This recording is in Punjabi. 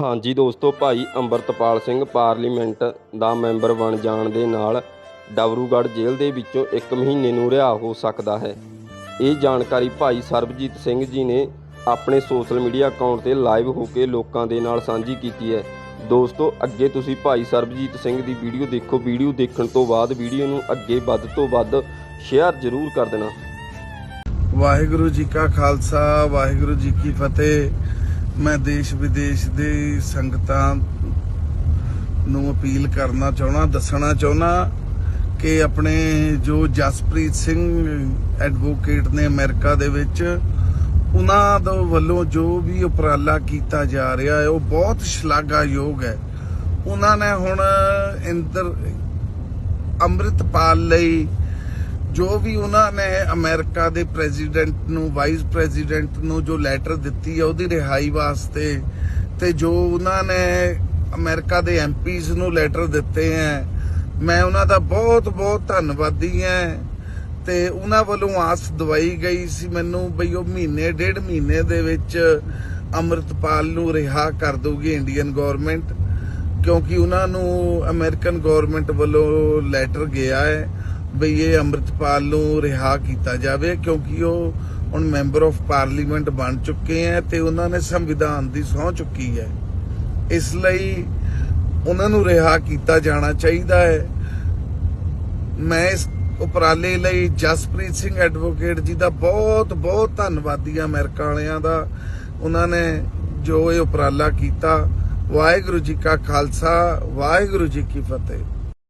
ਹਾਂਜੀ ਦੋਸਤੋ, ਭਾਈ ਅੰਮ੍ਰਿਤਪਾਲ ਸਿੰਘ ਪਾਰਲੀਮੈਂਟ ਦਾ ਮੈਂਬਰ ਬਣ ਜਾਣ ਦੇ ਨਾਲ ਡਬਰੂਗੜ੍ਹ ਜੇਲ੍ਹ ਦੇ ਵਿੱਚੋਂ 1 ਮਹੀਨੇ ਨੂੰ ਰਿਹਾ ਹੋ ਸਕਦਾ ਹੈ। ਇਹ ਜਾਣਕਾਰੀ ਭਾਈ ਸਰਬਜੀਤ ਸਿੰਘ ਜੀ ਨੇ ਆਪਣੇ ਸੋਸ਼ਲ ਮੀਡੀਆ ਅਕਾਊਂਟ ਤੇ ਲਾਈਵ ਹੋ ਕੇ ਲੋਕਾਂ ਦੇ ਨਾਲ ਸਾਂਝੀ ਕੀਤੀ ਹੈ। ਦੋਸਤੋ, ਅੱਗੇ ਤੁਸੀਂ ਭਾਈ ਸਰਬਜੀਤ ਸਿੰਘ ਦੀ ਵੀਡੀਓ ਦੇਖੋ। ਵੀਡੀਓ ਦੇਖਣ ਤੋਂ ਬਾਅਦ ਵੀਡੀਓ ਨੂੰ ਅੱਗੇ ਵੱਧ ਤੋਂ ਵੱਧ ਸ਼ੇਅਰ ਜ਼ਰੂਰ ਕਰ ਦੇਣਾ। ਵਾਹਿਗੁਰੂ ਜੀ ਕਾ ਖਾਲਸਾ, ਵਾਹਿਗੁਰੂ ਜੀ ਕੀ ਫਤਿਹ। ਮੈਂ ਦੇਸ਼ ਵਿਦੇਸ਼ ਦੇ ਸੰਗਤਾਂ ਨੂੰ ਅਪੀਲ ਕਰਨਾ ਚਾਹਣਾ ਦੱਸਣਾ ਚਾਹਣਾ ਕਿ ਆਪਣੇ ਜੋ ਜਸਪ੍ਰੀਤ ਸਿੰਘ ਐਡਵੋਕੇਟ ਨੇ ਅਮਰੀਕਾ ਦੇ ਵਿੱਚ, ਉਹਨਾਂ ਦੇ ਵੱਲੋਂ ਜੋ ਵੀ ਉਪਰਾਲਾ ਕੀਤਾ ਜਾ ਰਿਹਾ ਹੈ, ਉਹ ਬਹੁਤ ਸ਼ਲਾਘਾਯੋਗ ਹੈ। ਉਹਨਾਂ ਨੇ ਹੁਣ ਇੰਦਰ ਅੰਮ੍ਰਿਤਪਾਲ ਲਈ ਜੋ ਵੀ ਉਹਨਾਂ ਨੇ ਅਮਰੀਕਾ ਦੇ ਪ੍ਰੈਜ਼ੀਡੈਂਟ ਨੂੰ, ਵਾਈਸ ਪ੍ਰੈਜ਼ੀਡੈਂਟ ਨੂੰ ਜੋ ਲੈਟਰ ਦਿੱਤੀ ਹੈ ਉਹਦੀ ਰਿਹਾਈ ਵਾਸਤੇ ਤੇ ਜੋ ਉਹਨਾਂ ਨੇ ਅਮਰੀਕਾ ਦੇ ਐਮਪੀਜ਼ ਨੂੰ ਲੈਟਰ ਦਿੱਤੇ ਹੈ ਮੈਂ ਉਹਨਾਂ ਦਾ ਬਹੁਤ ਬਹੁਤ ਧੰਨਵਾਦੀ ਹਾਂ ਤੇ ਉਹਨਾਂ ਵੱਲੋਂ ਆਸ ਦਵਾਈ ਗਈ ਸੀ ਮੈਨੂੰ ਬਈ ਉਹ ਮਹੀਨੇ, ਡੇਢ ਮਹੀਨੇ ਦੇ ਵਿੱਚ ਅੰਮ੍ਰਿਤਪਾਲ ਨੂੰ ਰਿਹਾ ਕਰ ਦਊਗੀ ਇੰਡੀਅਨ ਗਵਰਨਮੈਂਟ ਕਿਉਂਕਿ ਉਹਨਾਂ ਨੂੰ ਅਮਰੀਕਨ ਗਵਰਨਮੈਂਟ ਵੱਲੋਂ ਲੈਟਰ ਗਿਆ ਹੈ। ਬਈ ਇਹ ਅੰਮ੍ਰਿਤਪਾਲ ਨੂੰ ਰਿਹਾ ਕੀਤਾ ਜਾਵੇ ਕਿਉਂਕਿ ਉਹ ਹੁਣ ਮੈਂਬਰ ਆਫ ਪਾਰਲੀਮੈਂਟ ਬਣ ਚੁੱਕੇ ਹੈ ਤੇ ਉਹਨਾਂ ਨੇ ਸੰਵਿਧਾਨ ਦੀ ਸਹੁੰ ਚੁੱਕੀ ਹੈ ਇਸ ਲਈ ਉਹਨਾਂ ਨੂੰ ਰਿਹਾ ਕੀਤਾ ਜਾਣਾ ਚਾਹੀਦਾ ਹੈ ਮੈਂ ਇਸ ਉਪਰਾਲੇ ਲਈ ਜਸਪ੍ਰੀਤ ਸਿੰਘ ਐਡਵੋਕੇਟ ਜੀ ਦਾ ਬਹੁਤ ਬਹੁਤ ਧੰਨਵਾਦੀ ਹਾਂ ਅਮਰੀਕਾ ਵਾਲਿਆਂ ਦਾ। ਉਹਨਾਂ ਨੇ ਜੋ ਇਹ ਉਪਰਾਲਾ ਕੀਤਾ, ਵਾਹਿਗੁਰੂ ਜੀ ਕਾ ਖਾਲਸਾ, ਵਾਹਿਗੁਰੂ ਜੀ ਕੀ ਫਤਿਹ।